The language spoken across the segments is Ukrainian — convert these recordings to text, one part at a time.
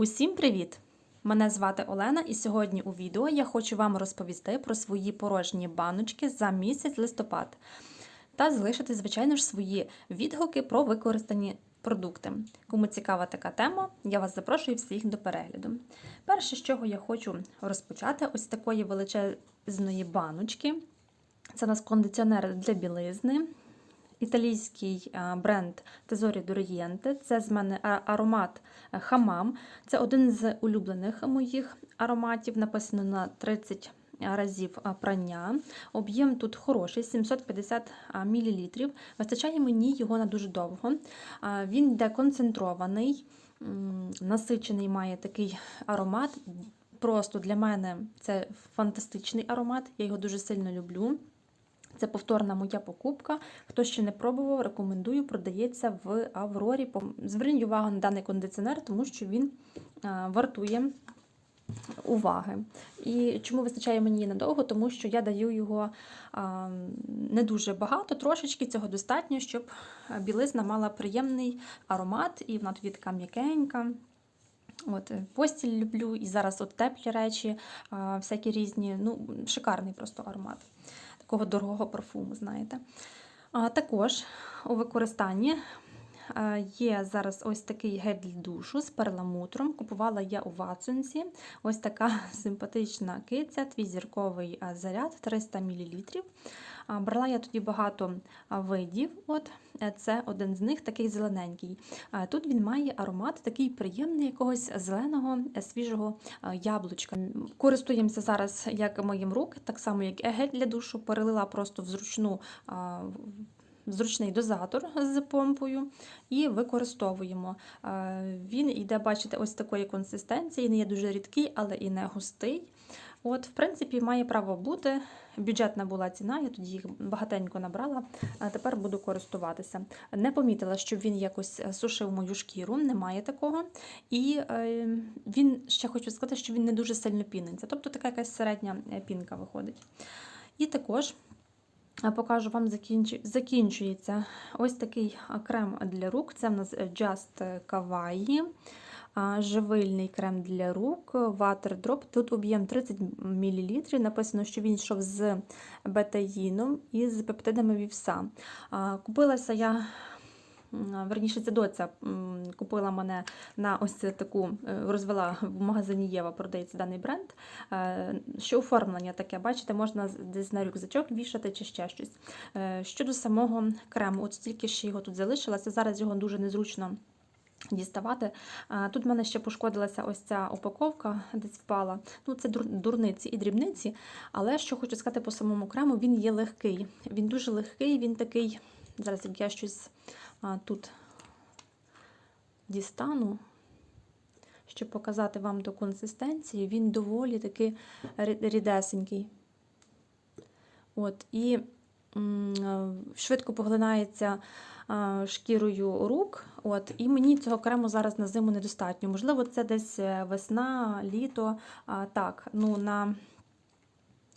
Усім привіт! Мене звати Олена, і сьогодні у відео я хочу вам розповісти про свої порожні баночки за місяць листопад та залишити, звичайно ж, свої відгуки про використані продукти. Кому цікава така тема, я вас запрошую всіх до перегляду. Перше, з чого я хочу розпочати, ось такої величезної баночки. Це у нас кондиціонер для білизни. Італійський бренд Tesori d'Oriente. Це з мене аромат е, хамам. Це один з улюблених моїх ароматів. Написано на 30 разів прання. Об'єм тут хороший, 750 мл. Вистачає мені його на дуже довго. Він йде концентрований, насичений має такий аромат. Просто для мене це фантастичний аромат, я його дуже сильно люблю. Це повторна моя покупка. Хто ще не пробував, рекомендую, продається в Аврорі. Зверніть увагу на даний кондиціонер, тому що він вартує уваги. І чому вистачає мені надовго? Тому що я даю його не дуже багато, трошечки цього достатньо, щоб білизна мала приємний аромат, і вона тоді така м'якенька. От, е, постіль люблю, і зараз от теплі речі, всякі різні. Ну, шикарний просто аромат такого дорогого парфуму, знаєте. А, також у використанні е, є зараз ось такий гель для душу з перламутром. Купувала я у Ватсонсі. Ось така симпатична киця, твій зірковий е, заряд 300 мл. Брала я тоді багато видів. От е, це один з них, такий зелененький. Тут він має аромат такий приємний, якогось зеленого, е, свіжого яблучка. Користуємося зараз як моїм рук, так само як і гель для душу. Перелила просто в зручну. Зручний дозатор з помпою і використовуємо. Він йде, бачите, ось такої консистенції, не є дуже рідкий, але і не густий. От, в принципі, має право бути. Бюджетна була ціна, я тоді їх багатенько набрала, а тепер буду користуватися. Не помітила, щоб він якось е, сушив мою шкіру, немає такого. І е, він ще хочу сказати, що він не дуже сильно піниться. Тобто така якась середня е, пінка виходить. І також покажу вам закінчу- закінчується ось такий крем для рук. Це в нас Just Kawaii. Живильний крем для рук, Water Drop. Тут об'єм 30 мл. Написано, що він йшов з бетаїном і з пептидами вівса. Купилася я. Верніше, це доця купила мене на ось таку, е, розвела в магазині Єва, продається даний бренд. Е, Що оформлення таке, бачите, можна десь на рюкзачок вішати чи ще щось. Е, Щодо самого крему, от стільки ще його тут залишилося, зараз його дуже незручно діставати. Тут в мене ще пошкодилася ось ця упаковка, десь впала. Ну, це дурниці і дрібниці. Але що хочу сказати по самому крему, він є легкий. Він дуже легкий, він такий. Зараз як я щось тут дістану, щоб показати вам до консистенції, він доволі таки рідесенький. От, і швидко поглинається шкірою рук. От, і мені цього крему зараз на зиму недостатньо. Можливо, це десь е, весна, літо. А, так, ну на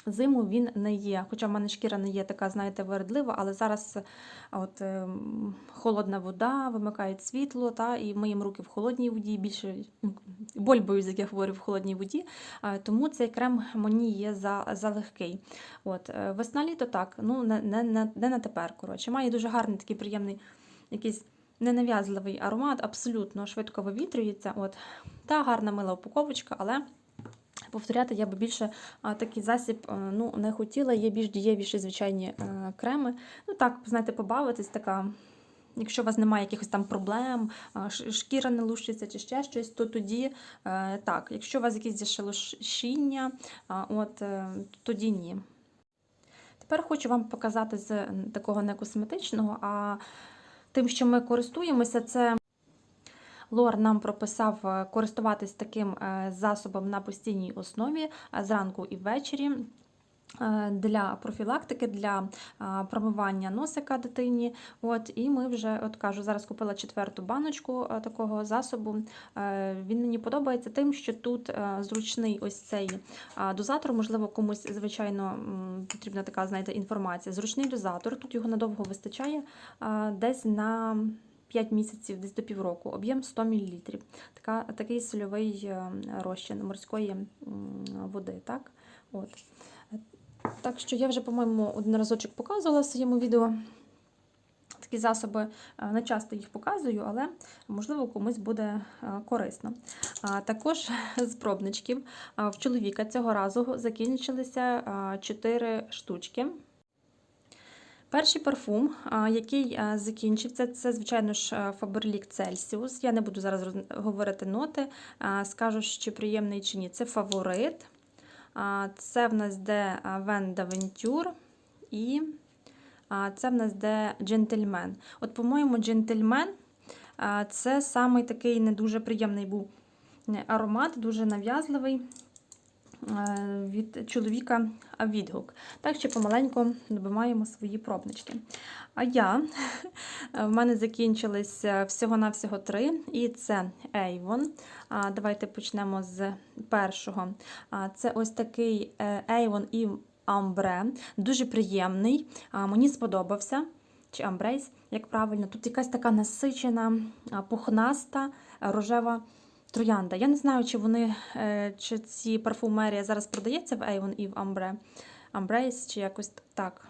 зиму він не є. Хоча в мене шкіра не є така, знаєте, вередлива, але зараз е, от, ем, холодна вода, вимикають світло, та, і миємо руки в холодній воді. Більше м, боль боюсь, як я говорю, в холодній воді. А, Тому цей крем мені є за, за легкий. От, е, весна літо так, ну не, не, не, не на тепер. Коротше. Має дуже гарний такий приємний якийсь ненав'язливий аромат, абсолютно швидко вивітрюється. От. Та гарна мила упаковочка, але повторяти я би більше а, такий засіб ну, не хотіла. Є більш дієвіші звичайні креми. Ну так, знаєте, побавитись така. Якщо у вас немає якихось там проблем, шкіра не лущиться чи ще щось, то тоді е, так. Якщо у вас якісь є от, е, тоді ні. Тепер хочу вам показати з такого не косметичного, а тим, що ми користуємося, це Лор нам прописав е, користуватись таким е, засобом на постійній основі е, зранку і ввечері. Для профілактики, для промивання носика дитині. От, і ми вже, от кажу, зараз купила четверту баночку такого засобу. Він мені подобається тим, що тут зручний ось цей дозатор. Можливо, комусь, звичайно, потрібна така, знаєте, інформація. Зручний дозатор, тут його надовго вистачає, десь на 5 місяців, десь до півроку, об'єм 100 мл. Така, такий сольовий е, розчин морської води. Так? От. так що я вже, по-моєму, один разочок показувала в своєму відео. Такі засоби е, не часто їх показую, але можливо комусь буде е, корисно. Також з пробничків в чоловіка цього разу закінчилися 4 штучки. Перший парфум, який закінчився, це, звичайно ж, Faberlic Celsius. Я не буду зараз говорити ноти, скажу, чи приємний чи ні. Це фаворит. Це в нас де Vin d'Aventure і це в нас де джентльмен. От, по-моєму, джентльмен це самий такий не дуже приємний був е, аромат, дуже нав'язливий від чоловіка відгук. Так що помаленьку добиваємо свої пробнички. А я, в мене закінчились е, всього-навсього три, і це Avon. Давайте почнемо з першого. Це ось такий е, Avon і Амбре. Дуже приємний. Мені сподобався. Чи амбрейс, як правильно. Тут якась така насичена, пухнаста, рожева троянда. Я не знаю, чи вони, е, чи ці парфумерія зараз продається в Avon і в Ambre. Ambrace, чи якось так.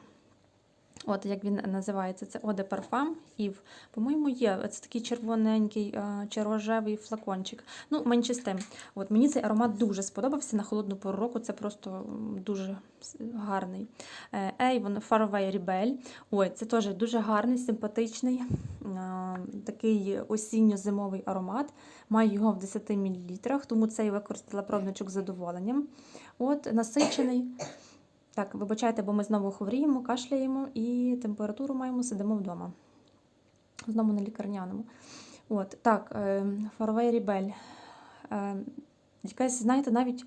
От як він називається, це de Parfum Eve. По-моєму, є. Це такий червоненький чи рожевий флакончик. Ну, менше з тим. От мені цей аромат дуже сподобався на холодну пору року. Це просто дуже гарний. Е, Avon Faraway Rebel. Ой, це теж дуже гарний, симпатичний, такий осінньо-зимовий аромат. Маю його в 10 мл, тому цей використала пробничок з задоволенням. От, насичений. Так, вибачайте, бо ми знову хворіємо, кашляємо і температуру маємо, сидимо вдома. Знову на лікарняному. От, так, Rebel. Е, якась, знаєте, навіть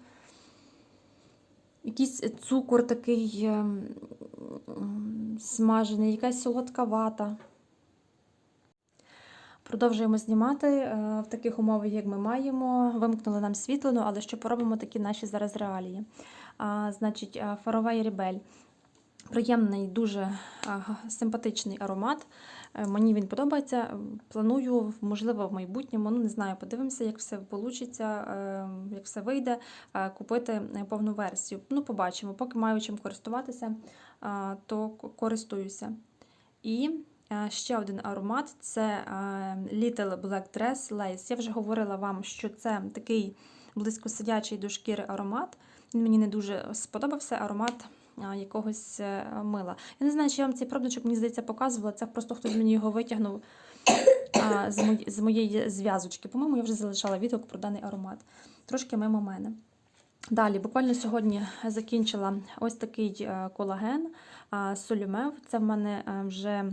якийсь цукор такий е, смажений, якась солодка вата. Продовжуємо знімати е, в таких умовах, як ми маємо. Вимкнули нам світло, ну, але що поробимо такі наші зараз реалії. Значить, Faraway Rebel. Приємний, дуже симпатичний аромат. Е, Мені він подобається. Планую, можливо, в майбутньому, ну не знаю, подивимося, як все вийде, як все вийде, е, купити е, повну версію. Ну, побачимо. Поки маю чим користуватися, то користуюся. І ще один аромат це Little Black Dress Lace. Я вже говорила вам, що це такий близькосидячий до шкіри аромат. Він мені не дуже сподобався аромат якогось е, мила. Я не знаю, чи я вам цей пробничок, мені здається, показувала. Це просто хтось мені його витягнув з, моєї зв'язочки. По-моєму, я вже залишала відгук про даний аромат. Трошки мимо мене. Далі, буквально сьогодні закінчила ось такий е, колаген Солюмев. Це в мене е, вже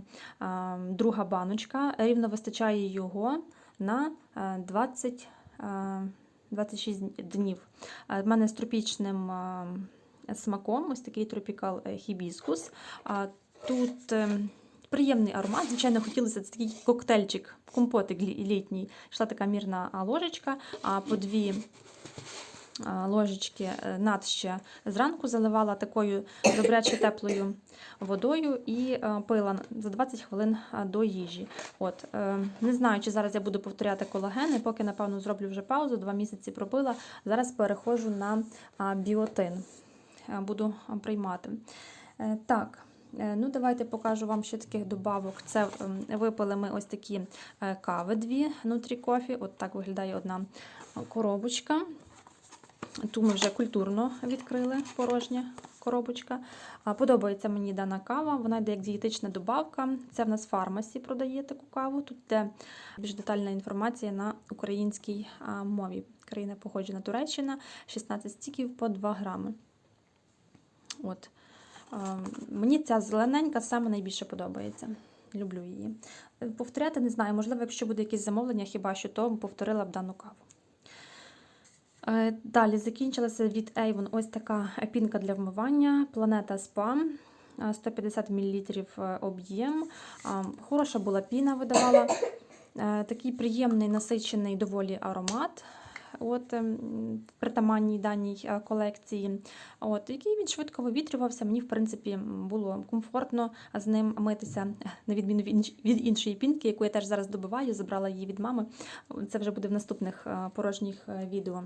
друга баночка. Рівно вистачає його на е, 20, е, 26 днів. Е, В мене з тропічним е, смаком, ось такий тропікал хібіскус. Тут е, приємний аромат. Звичайно, хотілося це такий коктейльчик, компотик літній. Йшла така мірна ложечка, а по дві ложечки е, над ще зранку заливала такою добряче теплою водою і е, пила за 20 хвилин до їжі. От, е, не знаю, чи зараз я буду повторяти колагени, поки, напевно, зроблю вже паузу, два місяці пробила. Зараз переходжу на біотин. Е, Буду приймати. Е, Так. е, Ну, давайте покажу вам ще таких добавок. Це випили ми ось такі е, кави дві Нутрі Кофі. От так виглядає одна коробочка. Ту ми вже культурно відкрили порожня коробочка. Подобається мені дана кава, вона йде як дієтична добавка. Це в нас фармасі продає таку каву. Тут йде більш детальна інформація на українській мові. Країна походжена Туреччина, 16 стіків по 2 грами. От. Мені ця зелененька саме найбільше подобається. Люблю її. Е, Повторяти не знаю, можливо, якщо буде якесь замовлення, хіба що то повторила б дану каву. Е, Далі закінчилася від Avon ось така пінка для вмивання Планета Spa. е, 150 мл об'єм. Хороша була піна, видавала. Е, Такий приємний, насичений доволі аромат. от, ем, притаманній даній е, колекції, от, який він швидко вивітрювався. Мені, в принципі, було комфортно з ним митися, на відміну від іншої пінки, яку я теж зараз добиваю, забрала її від мами. Це вже буде в наступних е, порожніх е, відео.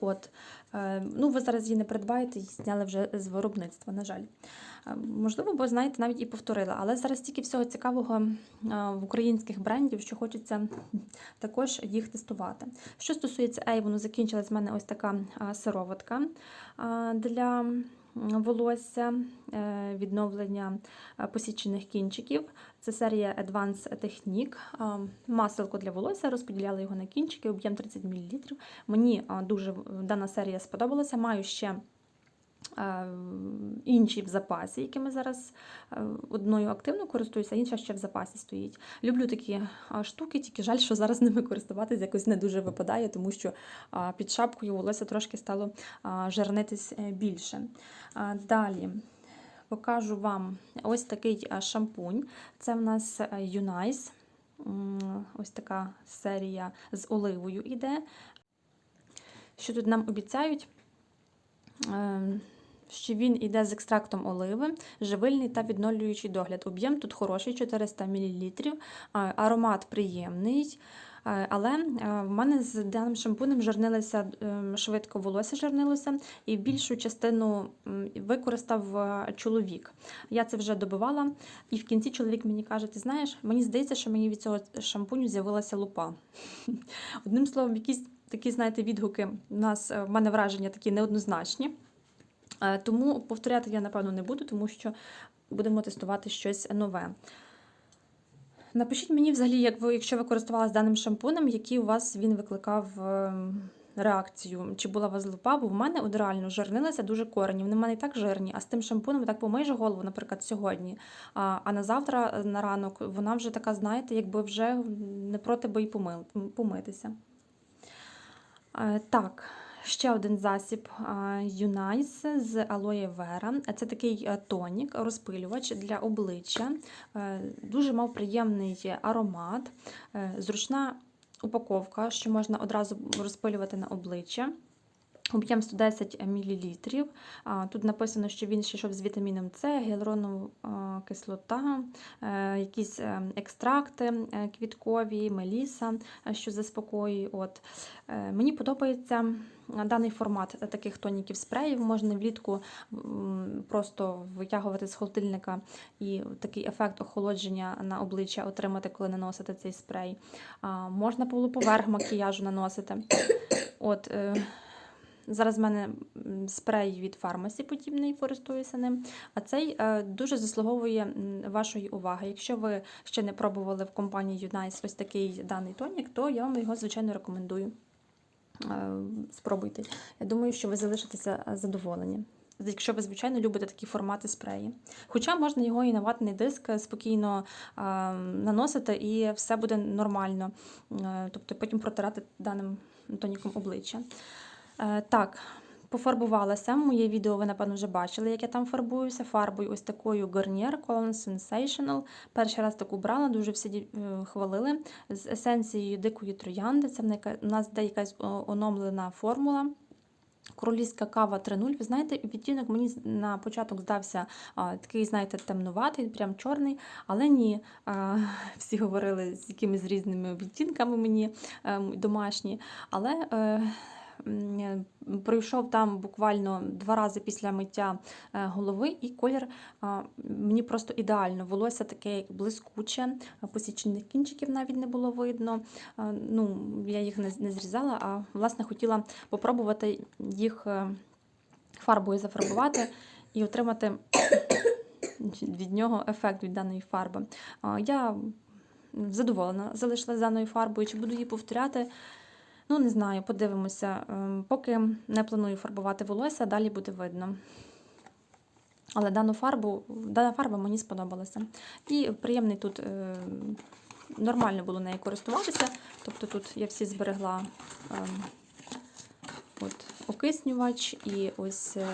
От, е, ну, ви зараз її не придбаєте, її зняли вже з виробництва, на жаль. Е, Можливо, бо знаєте, навіть і повторила. Але зараз стільки всього цікавого е, в українських брендів, що хочеться також їх тестувати. Що стосується Avon, закінчилась в мене ось така сироватка для волосся, відновлення посічених кінчиків. Це серія Advanced Technique. Маселко для волосся, розподіляла його на кінчики, об'єм 30 мл. Мені дуже дана серія сподобалася. Маю ще е, інші в запасі, якими зараз е, одною активно користуюся, інша ще в запасі стоїть. Люблю такі штуки, тільки жаль, що зараз ними користуватись якось не дуже випадає, тому що під шапкою волосся трошки стало жирнитись е, більше. Далі. Покажу вам ось такий шампунь. Це в нас е, Юнайс. Ось така серія з оливою йде. Що тут нам обіцяють? Ем, Що він йде з екстрактом оливи, живильний та відновлюючий догляд. Об'єм тут хороший 400 мл, аромат приємний. Е, Але е, в мене з даним шампунем жирнилося ем, швидко волосся жирнилося, і більшу частину використав е, чоловік. Я це вже добивала, і в кінці чоловік мені каже: Ти знаєш, мені здається, що мені від цього шампуню з'явилася лупа. Одним словом, якісь такі, знаєте, відгуки у нас е, в мене враження такі неоднозначні. Е, Тому повторяти я, напевно, не буду, тому що будемо тестувати щось нове. Напишіть мені взагалі, як ви, якщо ви користувалися даним шампунем, який у вас він викликав е, реакцію, чи була у вас лупа, бо в мене от реально жирнилися дуже корені. Вони в мене і так жирні, а з тим шампунем так помиєш голову, наприклад, сьогодні. А, а на завтра, е, на ранок, вона вже така, знаєте, якби вже не проти би і помитися. Е, Так, ще один засіб Юнайс з алоє вера. Це такий е, тонік, розпилювач для обличчя. Е, Дуже мав приємний аромат, е, зручна упаковка, що можна одразу розпилювати на обличчя. Об'єм 110 мл. Тут написано, що він ще йшов з вітаміном С, гіалуронова кислота, якісь екстракти квіткові, меліса, що заспокоює. От. Мені подобається даний формат таких тоніків спреїв. Можна влітку просто витягувати з холодильника і такий ефект охолодження на обличчя отримати, коли наносите цей спрей. Можна було поверх макіяжу наносити. От, е, Зараз в мене спрей від фармасі подібний, користуюся ним. А цей е, дуже заслуговує вашої уваги. Якщо ви ще не пробували в компанії Unice ось такий даний тонік, то я вам його, звичайно, рекомендую. Е, Спробуйте. Я думаю, що ви залишитеся е, задоволені. Якщо ви, звичайно, любите такі формати спреї. Хоча можна його і на ватний диск спокійно е, наносити, і все буде нормально. Е, тобто потім протирати даним тоніком обличчя. Е, Так, пофарбувалася. Моє відео ви, напевно, вже бачили, як я там фарбуюся. Фарбою ось такою Garnier Color Sensational. Перший раз таку брала, дуже всі е, хвалили. З есенцією дикої троянди. Це в нас де якась оновлена формула. Королівська кава 3.0. Ви знаєте, відтінок мені на початок здався а, такий, знаєте, темнуватий, прям чорний, але ні. А, всі говорили з якимись різними відтінками мені е, домашні. Але м, е, пройшов там буквально два рази після миття е, голови, і колір мені просто ідеально. Волосся таке блискуче, посічених кінчиків навіть не було видно. Ну, я їх не, зрізала, а власне хотіла попробувати їх е, фарбою зафарбувати і отримати від нього ефект від даної фарби. Я задоволена залишилася даною фарбою. Чи буду її повторяти? Ну, не знаю, подивимося. Ем, Поки не планую фарбувати волосся, далі буде видно. Але дану фарбу, дана фарба мені сподобалася. І приємний тут е, нормально було нею користуватися. Тобто тут я всі зберегла ем, от, окиснювач і ось е,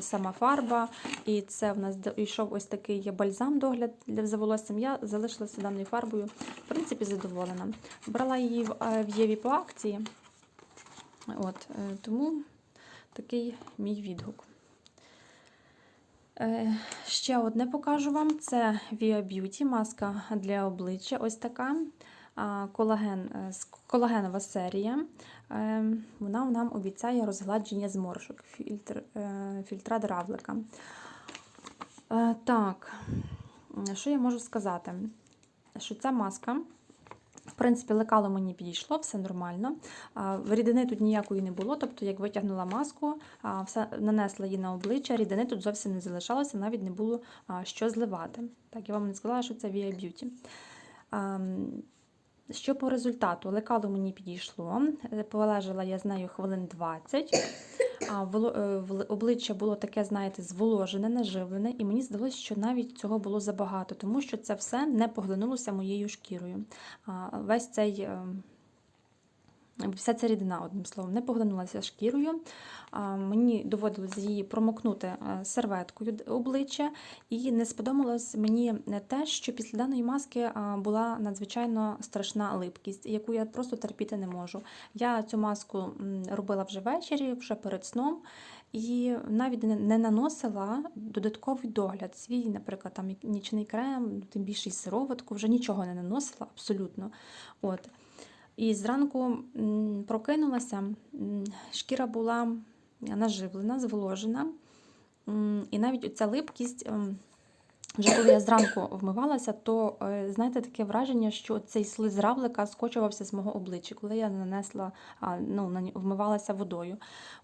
сама фарба. І це в нас йшов ось такий є бальзам догляд за волоссям. Я залишилася даною фарбою. В принципі, задоволена. Брала її в, е, Єві по акції. От, е, тому такий мій відгук. Е, Ще одне покажу вам: це Via Beauty, маска для обличчя. Ось така колаген, е, колагенова серія. Е, Вона нам обіцяє розгладження зморшок, фільтр, е, фільтра дравлика. Е, Так, що я можу сказати? Що ця маска. В принципі, лекало мені підійшло, все нормально. Рідини тут ніякої не було, тобто, як витягнула маску, все нанесла її на обличчя, рідини тут зовсім не залишалося, навіть не було що зливати. Так, я вам не сказала, що це Via Beauty. Що по результату? Лекало мені підійшло, е, полежала я з нею хвилин 20. А е, обличчя було таке, знаєте, зволожене, наживлене, і мені здалося, що навіть цього було забагато, тому що це все не поглинулося моєю шкірою. Весь цей. Е, Вся ця рідина, одним словом, не поглинулася шкірою. Мені доводилось її промокнути е, серветкою обличчя, і не сподобалось мені те, що після даної маски була надзвичайно страшна липкість, яку я просто терпіти не можу. Я цю маску робила вже ввечері, вже перед сном. І навіть не наносила додатковий догляд свій, наприклад, там нічний крем, тим більше і сироватку, вже нічого не наносила абсолютно. От. І зранку прокинулася, шкіра була наживлена, зволожена. І навіть оця липкість, ем, вже коли я зранку вмивалася, то е, знаєте таке враження, що цей слиз равлика скочувався з мого обличчя, коли я нанесла, ну, вмивалася водою.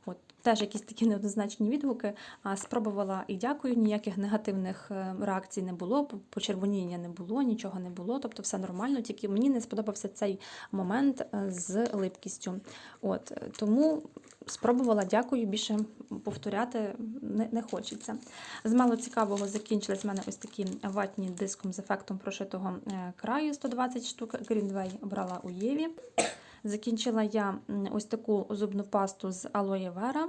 От. Теж якісь такі неоднозначні відгуки. А, Спробувала і дякую, ніяких негативних е, реакцій не було, почервоніння не було, нічого не було, тобто все нормально, тільки мені не сподобався цей момент е, з липкістю. От, тому спробувала, дякую, більше повторяти не, не хочеться. З мало цікавого закінчились в мене ось такі ватні диском з ефектом прошитого е, краю 120 штук. Greenway брала у Єві. Закінчила я ось таку зубну пасту з алоє вера.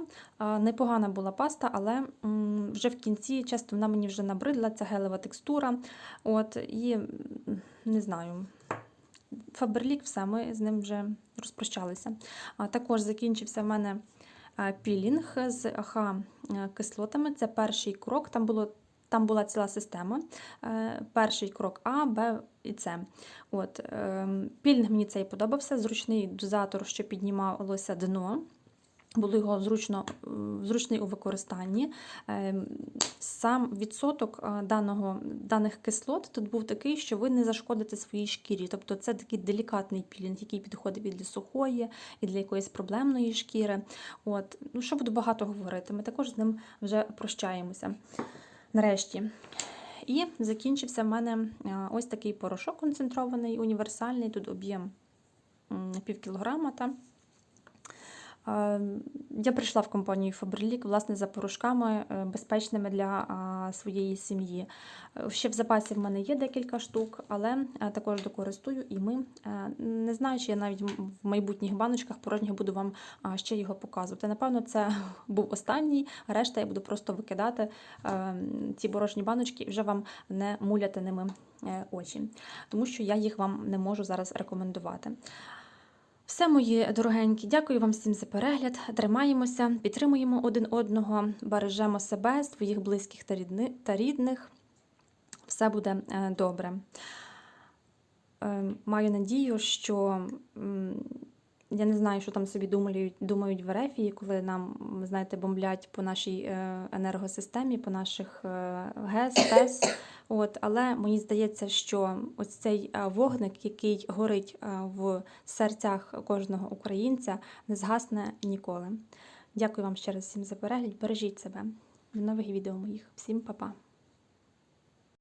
Непогана була паста, але вже в кінці часто вона мені вже набридла, ця гелева текстура. От, і не знаю. Фаберлік, все, ми з ним вже розпрощалися. Також закінчився в мене е, пілінг з АХ кислотами. Це перший крок. Там було. Там була ціла система. Е, Перший крок А, Б і С. От, ем, мені цей подобався. Зручний дозатор, що піднімалося дно. Було його зручно, е, зручний у використанні. Ем, Сам відсоток е, даного, даних кислот тут був такий, що ви не зашкодите своїй шкірі. Тобто це такий делікатний пілінг, який підходить і для сухої, і для якоїсь проблемної шкіри. От. Ну, що буду багато говорити, ми також з ним вже прощаємося. Нарешті. І закінчився в мене е, ось такий порошок концентрований, універсальний, тут об'єм пів кілограма. Я прийшла в компанію Faberlic, власне, за порошками е, безпечними для своєї сім'ї. Е, Ще в запасі в мене є декілька штук, але е, також докористую і ми. Не знаю, чи я навіть в майбутніх баночках порожніх буду вам ще його показувати. Напевно, це був останній, решта я буду просто викидати ці порожні баночки і вже вам не муляти ними очі, тому що я їх вам не можу зараз рекомендувати. Все, мої дорогенькі, дякую вам всім за перегляд. Тримаємося, підтримуємо один одного, бережемо себе, своїх близьких та рідни- та рідних. Все буде е, добре. Е, Маю надію, що я не знаю, що там собі думають, думають в Ерефії, коли нам, знаєте, бомблять по нашій е, енергосистемі, по наших ГЕС, ТЕС. От, але мені здається, що ось цей е, вогник, який горить е, в серцях кожного українця, не згасне ніколи. Дякую вам ще раз всім за перегляд. Бережіть себе. До нових відео моїх. Всім па-па.